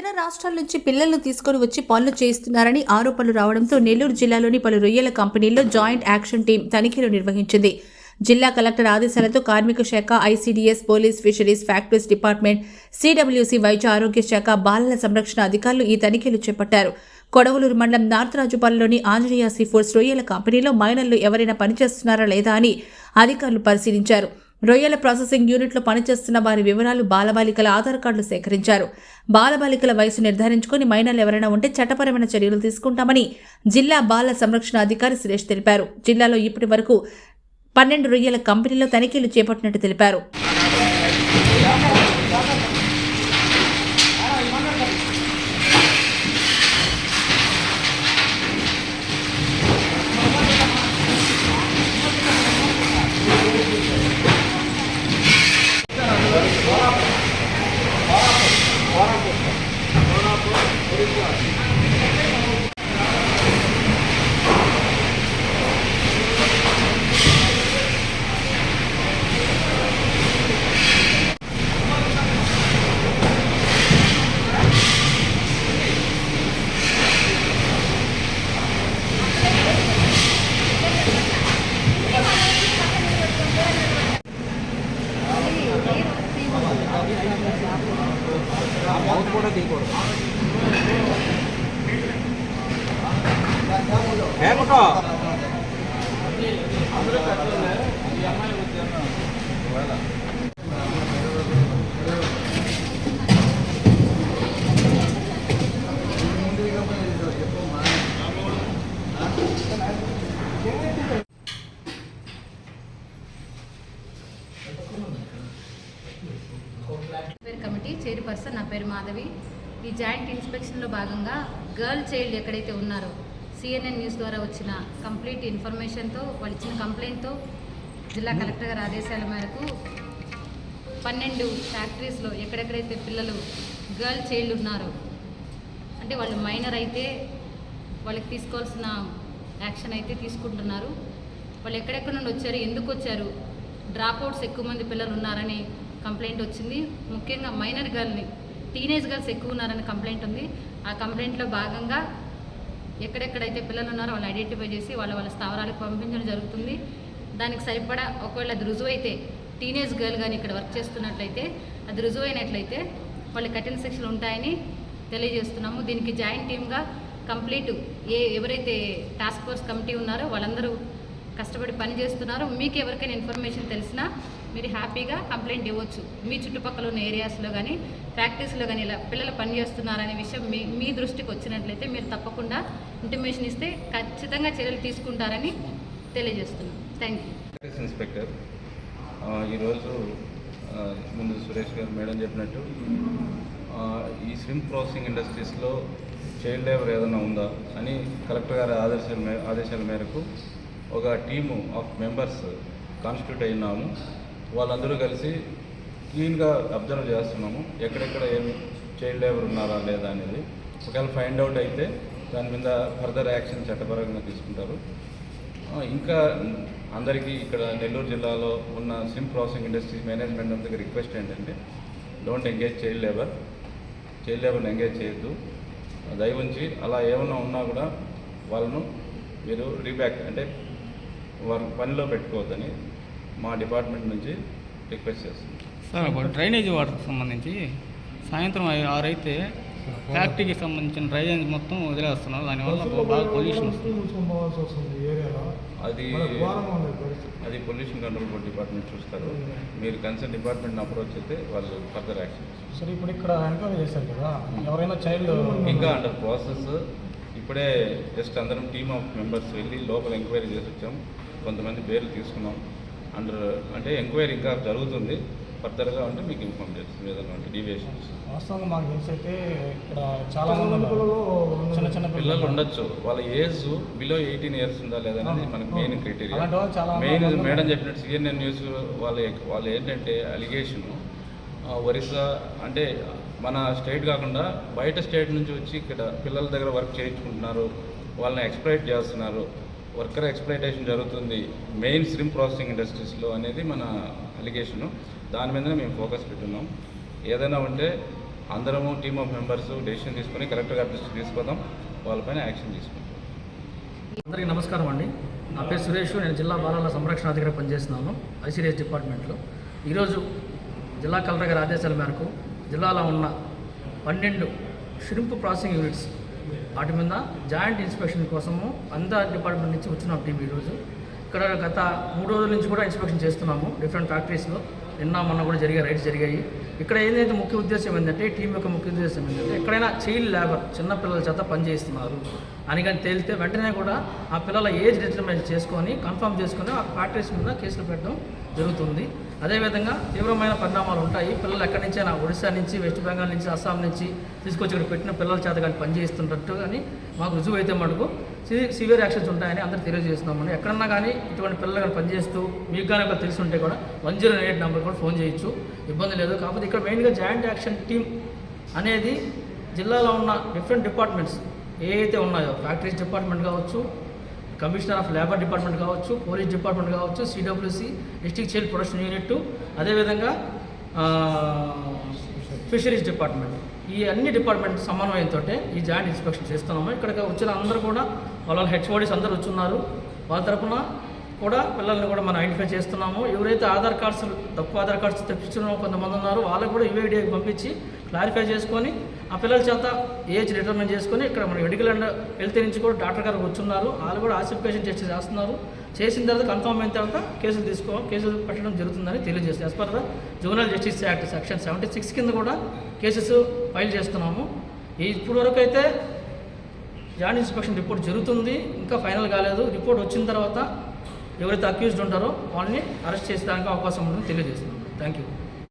ఇతర రాష్ట్రాల నుంచి పిల్లలను తీసుకొని వచ్చి పనులు చేస్తున్నారని ఆరోపణలు రావడంతో నెల్లూరు జిల్లాలోని పలు రొయ్యల కంపెనీల్లో జాయింట్ యాక్షన్ టీం తనిఖీలు నిర్వహించింది. జిల్లా కలెక్టర్ ఆదేశాలతో కార్మిక శాఖ ICDS police fisheries factories department CWC వైద్య ఆరోగ్య శాఖ బాలల సంరక్షణ అధికారులు ఈ తనిఖీలు చేపట్టారు. కొడవలూరు మండలం నార్త్ రాజుపాలలోని ఆంజనేయ సీఫుడ్స్ రొయ్యల కంపెనీలో మైనర్లు ఎవరైనా పనిచేస్తున్నారా లేదా అని అధికారులు పరిశీలించారు. రొయ్యల ప్రాసెసింగ్ యూనిట్లో పనిచేస్తున్న వారి వివరాలు బాలబాలికల ఆధార్ కార్డులు సేకరించారు. బాలబాలికల వయసు నిర్ధారించుకుని మైనర్లు ఎవరైనా ఉంటే చట్టపరమైన చర్యలు తీసుకుంటామని జిల్లా బాల సంరక్షణ అధికారి సురేష్ తెలిపారు. జిల్లాలో ఇప్పటి వరకు పన్నెండు రొయ్యల కంపెనీలో తనిఖీలు చేపట్టినట్టు తెలిపారు. మౌత్ కూడా తీయకూడదు ఏమిటో పేరు కమిటీ చైర్పర్సన్ నా పేరు మాధవి. ఈ జాయింట్ ఇన్స్పెక్షన్లో భాగంగా గర్ల్ చైల్డ్ ఎక్కడైతే ఉన్నారో సిఎన్ఎన్ న్యూస్ ద్వారా వచ్చిన కంప్లీట్ ఇన్ఫర్మేషన్తో వాళ్ళు ఇచ్చిన కంప్లైంట్తో జిల్లా కలెక్టర్ గారి ఆదేశాల మేరకు పన్నెండు ఫ్యాక్టరీస్లో ఎక్కడెక్కడైతే పిల్లలు గర్ల్ చైల్డ్ ఉన్నారో అంటే వాళ్ళు మైనర్ అయితే వాళ్ళకి తీసుకోవాల్సిన యాక్షన్ అయితే తీసుకుంటున్నారు. వాళ్ళు ఎక్కడెక్కడ నుండి వచ్చారు ఎందుకు వచ్చారు డ్రాప్ అవుట్స్ ఎక్కువ మంది పిల్లలు ఉన్నారని కంప్లైంట్ వచ్చింది. ముఖ్యంగా మైనర్ గర్ల్ని టీనేజ్ గర్ల్స్ ఎక్కువ ఉన్నారని కంప్లైంట్ ఉంది. ఆ కంప్లైంట్లో భాగంగా ఎక్కడెక్కడైతే పిల్లలు ఉన్నారో వాళ్ళు ఐడెంటిఫై చేసి వాళ్ళ వాళ్ళ స్థావరాలకు పంపించడం జరుగుతుంది. దానికి సరిపడా ఒకవేళ అది రుజువు అయితే టీనేజ్ గర్ల్ కానీ ఇక్కడ వర్క్ చేస్తున్నట్లయితే అది రుజువు అయినట్లయితే వాళ్ళ కఠిన శిక్షలు ఉంటాయని తెలియజేస్తున్నాము. దీనికి జాయింట్ టీమ్గా కంప్లీట్ ఏ ఎవరైతే టాస్క్ ఫోర్స్ కమిటీ ఉన్నారో వాళ్ళందరూ కష్టపడి పని చేస్తున్నారో మీకు ఎవరికైనా ఇన్ఫర్మేషన్ తెలిసినా మీరు హ్యాపీగా కంప్లైంట్ ఇవ్వచ్చు. మీ చుట్టుపక్కల ఉన్న ఏరియాస్లో కానీ ఫ్యాక్టరీస్లో కానీ ఇలా పిల్లలు పనిచేస్తున్నారనే విషయం మీ మీ దృష్టికి వచ్చినట్లయితే మీరు తప్పకుండా ఇంటిమేషన్ ఇస్తే ఖచ్చితంగా చర్యలు తీసుకుంటారని తెలియజేస్తున్నాం. Thank you. ఇన్స్పెక్టర్ ఈరోజు ముందు సురేష్ గారు మేడం చెప్పినట్టు ఈ స్విమ్ ప్రాసెసింగ్ ఇండస్ట్రీస్లో చైల్డ్ లేబర్ ఏదైనా ఉందా అని కలెక్టర్ గారి ఆదేశాల మే ఆదేశాల మేరకు ఒక టీము ఆఫ్ మెంబర్స్ కాన్స్టిట్యూట్ అయినాము వాళ్ళందరూ కలిసి క్లీన్గా అబ్జర్వ్ చేస్తున్నాము. ఎక్కడెక్కడ ఏమి చైల్డ్ లేబర్ ఉన్నారా లేదా అనేది. ఒకవేళ ఫైండ్ అవుట్ అయితే దాని మీద ఫర్దర్ యాక్షన్ చట్టపరంగా తీసుకుంటారు. ఇంకా అందరికీ ఇక్కడ నెల్లూరు జిల్లాలో ఉన్న సిమ్ ప్రాసెసింగ్ ఇండస్ట్రీస్ మేనేజ్మెంట్ అంతగా రిక్వెస్ట్ ఏంటంటే don't engage child labour. Child లేబర్ని engage చేయొద్దు. దయ ఉంచి అలా ఏమన్నా ఉన్నా కూడా వాళ్ళను మీరు రీబ్యాక్ అంటే వారి పనిలో పెట్టుకోవద్దని మా డిపార్ట్మెంట్ నుంచి రిక్వెస్ట్ చేస్తున్నాం. సార్ ఇప్పుడు డ్రైనేజ్ వాటర్కి సంబంధించి సాయంత్రం ఐ- ఆరు అయితే ఫ్యాక్టరీకి సంబంధించిన డ్రైనేజ్ మొత్తం వదిలేస్తున్నారు దానివల్ల బాగా పొల్యూషన్ అది అది పొల్యూషన్ కంట్రోల్ బోర్డ్ డిపార్ట్మెంట్ చూస్తారు. మీరు కన్సర్న్ డిపార్ట్మెంట్ అప్రోచ్ అయితే వాళ్ళు ఫర్దర్ యాక్షన్. సరే ఇప్పుడు ఇక్కడ ఎంక్వైరీ చేశారు కదా. ఎవరైనా చైల్డ్ ఇంకా అండర్ ప్రాసెస్ ఇప్పుడే జస్ట్ అందరం టీమ్ ఆఫ్ మెంబర్స్ వెళ్ళి లోపల ఎంక్వైరీ చేసి వచ్చాం. కొంతమంది పేర్లు తీసుకున్నాం. అండర్ అంటే ఎంక్వైరీ ఇంకా జరుగుతుంది. ఫర్దర్గా ఉంటే మీకు ఇన్ఫార్మ్ చేస్తుంది ఏదైనా ఉంటే డీవియేషన్స్. వాస్తవంగా మాకు తెలిసి అయితే ఇక్కడ చాలా. చిన్న చిన్న పిల్లలు ఉండొచ్చు వాళ్ళ ఏజ్ బిలో ఎయిటీన్ ఇయర్స్ ఉందా లేదా అనేది మనకి మెయిన్ క్రైటీరియా మెయిన్ మేడం చెప్పినట్టు సిఎన్ఎన్ న్యూస్ వాళ్ళ వాళ్ళు ఏంటంటే అలిగేషన్ ఒరిస్సా అంటే మన స్టేట్ కాకుండా బయట స్టేట్ నుంచి వచ్చి ఇక్కడ పిల్లల దగ్గర వర్క్ చేయించుకుంటున్నారు. వాళ్ళని ఎక్స్ప్లైట్ చేస్తున్నారు. వర్కర్ ఎక్స్ప్లైటేషన్ జరుగుతుంది మెయిన్ స్ట్రీమ్ ప్రాసెసింగ్ ఇండస్ట్రీస్లో అనేది మన అలిగేషను. దాని మీదనే మేము ఫోకస్ పెట్టున్నాం. ఏదైనా ఉంటే అందరము టీమ్ ఆఫ్ మెంబర్స్ డెసిషన్ తీసుకొని కలెక్టర్ గారి తీసుకుందాం వాళ్ళపైన యాక్షన్ తీసుకుంటాం. అందరికీ నమస్కారం అండి. నా పేరు సురేష్. నేను జిల్లా బాలల సంరక్షణ అధికారి పనిచేస్తున్నాను ఐసీడీఎస్ డిపార్ట్మెంట్లో. ఈరోజు జిల్లా కలెక్టర్ గారి ఆదేశాల మేరకు జిల్లాలో ఉన్న పన్నెండు షిరింపు ప్రాసెసింగ్ యూనిట్స్ వాటి మీద జాయింట్ ఇన్స్పెక్షన్ కోసము అందా డిపార్ట్మెంట్ నుంచి వచ్చినాం టీం ఈరోజు. ఇక్కడ గత మూడు రోజుల నుంచి కూడా ఇన్స్పెక్షన్ చేస్తున్నాము డిఫరెంట్ ఫ్యాక్టరీస్లో. నిన్న మొన్న కూడా జరిగే రైడ్స్ జరిగాయి. ఇక్కడ ఏదైతే ముఖ్య ఉద్దేశం ఏంటంటే టీం యొక్క ముఖ్య ఉద్దేశం ఏంటంటే ఎక్కడైనా చైల్డ్ లేబర్ చిన్న పిల్లల చేత పనిచేస్తున్నారు అని కానీ తేలితే వెంటనే కూడా ఆ పిల్లల ఏజ్ డిటర్మినేషన్ చేసుకొని కన్ఫర్మ్ చేసుకొని ఆ ఫ్యాక్టరీస్ మీద కేసులు పెట్టడం జరుగుతుంది. అదేవిధంగా తీవ్రమైన పరిణామాలు ఉంటాయి. పిల్లలు ఎక్కడి నుంచైనా ఒడిశా నుంచి వెస్ట్ బెంగాల్ నుంచి అస్సాం నుంచి తీసుకొచ్చి ఇక్కడ పెట్టిన పిల్లల చేత కానీ పనిచేస్తున్నట్టు కానీ మాకు రుజువు అయితే మటుకు సివియర్ యాక్షన్స్ ఉంటాయని అందరూ తెలియజేస్తున్నామని ఎక్కడన్నా కానీ ఇటువంటి పిల్లలు కానీ పనిచేస్తూ మీకు కానీ ఒక తెలిసి ఉంటే కూడా వన్ జీరో ఎయిట్ నెంబర్ కూడా ఫోన్ చేయొచ్చు. ఇబ్బంది లేదు. కాకపోతే ఇక్కడ మెయిన్గా జాయింట్ యాక్షన్ టీమ్ అనేది జిల్లాలో ఉన్న డిఫరెంట్ డిపార్ట్మెంట్స్ ఏ అయితే ఉన్నాయో ఫ్యాక్టరీస్ డిపార్ట్మెంట్ కావచ్చు కమిషనర్ ఆఫ్ లేబర్ డిపార్ట్మెంట్ కావచ్చు పోలీస్ డిపార్ట్మెంట్ కావచ్చు CWC district child protection unit అదేవిధంగా ఫిషరీస్ డిపార్ట్మెంట్. ఈ అన్ని డిపార్ట్మెంట్ సమన్వయంతో ఈ జాయింట్ ఇన్స్పెక్షన్ చేస్తున్నాము. ఇక్కడికి వచ్చిన అందరూ కూడా వాళ్ళ హెచ్ఓడీస్ అందరూ వచ్చున్నారు. వాళ్ళ తరపున కూడా పిల్లల్ని కూడా మనం ఐడెంటిఫై చేస్తున్నాము. ఎవరైతే ఆధార్ కార్డ్స్ తక్కువ ఆధార్ కార్డ్స్ తెప్పించుకున్న కొంతమంది ఉన్నారు వాళ్ళకు కూడా యూఐడికి పంపించి క్లారిఫై చేసుకొని ఆ పిల్లల చేత ఏజ్ డిటర్మిన్ చేసుకొని ఇక్కడ మన మెడికల్ అండ్ హెల్త్ నుంచి కూడా డాక్టర్ గారు వచ్చున్నారు. వాళ్ళు కూడా ఆసిఫికేషన్ టెస్ట్ చేస్తున్నారు. చేసిన తర్వాత కన్ఫర్మ్ అయిన తర్వాత కేసులు తీసుకో కేసులు పెట్టడం జరుగుతుందని తెలియజేస్తుంది. As per the juvenile justice act section seventy six కింద కూడా కేసెస్ ఫైల్ చేస్తున్నాము. ఈ ఇప్పుడు వరకు అయితే జాయింట్ ఇన్స్పెక్షన్ రిపోర్ట్ జరుగుతుంది. ఇంకా ఫైనల్ కాలేదు. రిపోర్ట్ వచ్చిన తర్వాత ఎవరైతే అక్యూజ్డ్ ఉంటారో వాళ్ళని అరెస్ట్ చేసేదానికి అవకాశం ఉంటుందని తెలియజేస్తున్నాం. Thank you